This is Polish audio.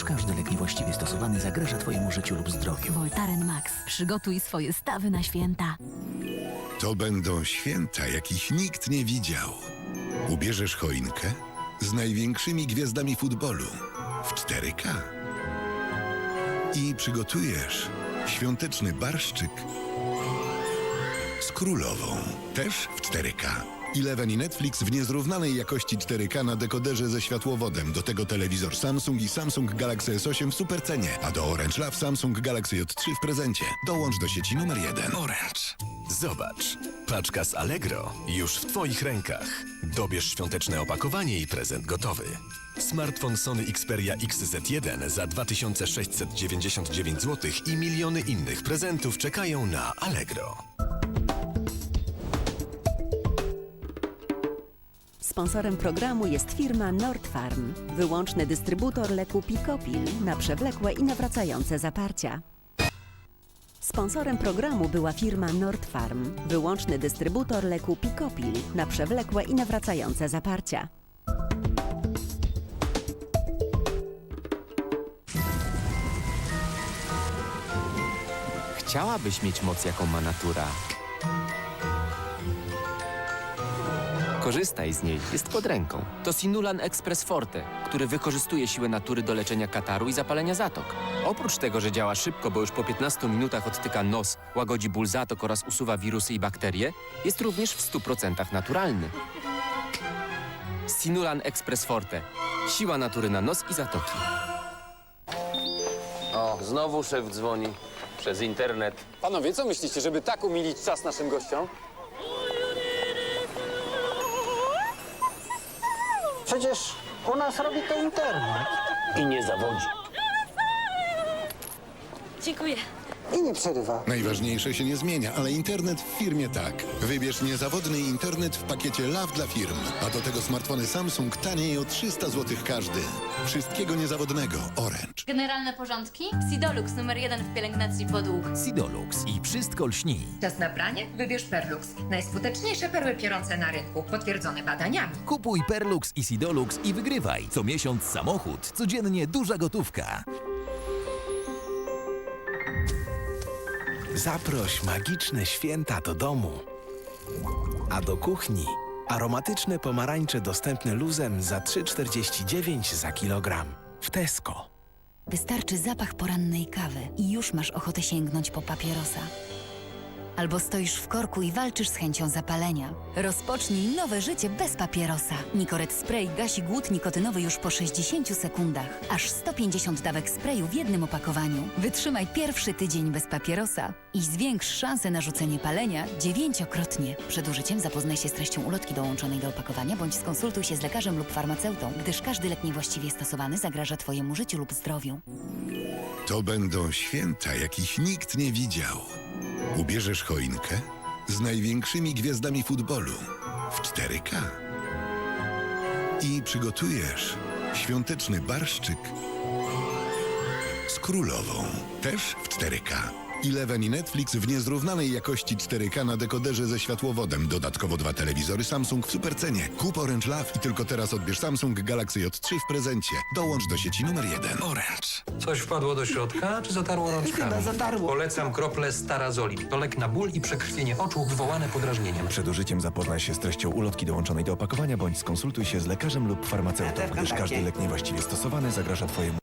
gdyż każdy lek niewłaściwie stosowany zagraża Twojemu życiu lub zdrowiu. Voltaren Max. Przygotuj swoje stawy na święta. To będą święta, jakich nikt nie widział. Ubierzesz choinkę z największymi gwiazdami futbolu w 4K. I przygotujesz świąteczny barszczyk z królową, też w 4K. Eleven i Netflix w niezrównanej jakości 4K na dekoderze ze światłowodem. Do tego telewizor Samsung i Samsung Galaxy S8 w supercenie. A do Orange Love Samsung Galaxy J3 w prezencie. Dołącz do sieci numer 1. Orange. Zobacz. Paczka z Allegro już w Twoich rękach. Dobierz świąteczne opakowanie i prezent gotowy. Smartfon Sony Xperia XZ1 za 2699 zł i miliony innych prezentów czekają na Allegro. Sponsorem programu jest firma Nordfarm, wyłączny dystrybutor leku Picopil na przewlekłe i nawracające zaparcia. Sponsorem programu była firma Nordfarm, wyłączny dystrybutor leku Picopil na przewlekłe i nawracające zaparcia. Chciałabyś mieć moc, jaką ma natura. Korzystaj z niej, jest pod ręką. To Sinulan Express Forte, który wykorzystuje siłę natury do leczenia kataru i zapalenia zatok. Oprócz tego, że działa szybko, bo już po 15 minutach odtyka nos, łagodzi ból zatok oraz usuwa wirusy i bakterie, jest również w 100% naturalny. Sinulan Express Forte. Siła natury na nos i zatoki. O, znowu szef dzwoni przez internet. Panowie, co myślicie, żeby tak umilić czas naszym gościom? Przecież u nas robi to internet. I nie zawodzi. Dziękuję. I nie przerywa. Najważniejsze się nie zmienia, ale internet w firmie tak. Wybierz niezawodny internet w pakiecie Love dla firm. A do tego smartfony Samsung taniej o 300 zł każdy. Wszystkiego niezawodnego. Orange. Generalne porządki? Sidolux numer jeden w pielęgnacji podłóg. Sidolux i wszystko lśni. Czas na pranie? Wybierz Perlux. Najskuteczniejsze perły piorące na rynku, potwierdzone badaniami. Kupuj Perlux i Sidolux i wygrywaj. Co miesiąc samochód, codziennie duża gotówka. Zaproś magiczne święta do domu. A do kuchni aromatyczne pomarańcze dostępne luzem za 3,49 za kilogram. W Tesco. Wystarczy zapach porannej kawy i już masz ochotę sięgnąć po papierosa. Albo stoisz w korku i walczysz z chęcią zapalenia. Rozpocznij nowe życie bez papierosa. Nikoret Spray gasi głód nikotynowy już po 60 sekundach. Aż 150 dawek sprayu w jednym opakowaniu. Wytrzymaj pierwszy tydzień bez papierosa i zwiększ szansę na rzucenie palenia dziewięciokrotnie. Przed użyciem zapoznaj się z treścią ulotki dołączonej do opakowania bądź skonsultuj się z lekarzem lub farmaceutą, gdyż każdy lek niewłaściwie stosowany zagraża Twojemu życiu lub zdrowiu. To będą święta, jakich nikt nie widział. Ubierzesz choinkę z największymi gwiazdami futbolu w 4K. I przygotujesz świąteczny barszczyk z królową, też w 4K. Eleven i Netflix w niezrównanej jakości 4K na dekoderze ze światłowodem. Dodatkowo dwa telewizory Samsung w supercenie. Kup Orange Love i tylko teraz odbierz Samsung Galaxy J3 w prezencie. Dołącz do sieci numer 1. Orange. Coś wpadło do środka, czy zatarło rączkami? Chyba zatarło. Polecam krople Starazoli. To lek na ból i przekrwienie oczu wywołane podrażnieniem. Przed użyciem zapoznaj się z treścią ulotki dołączonej do opakowania bądź skonsultuj się z lekarzem lub farmaceutą, gdyż każdy lek niewłaściwie stosowany zagraża Twojemu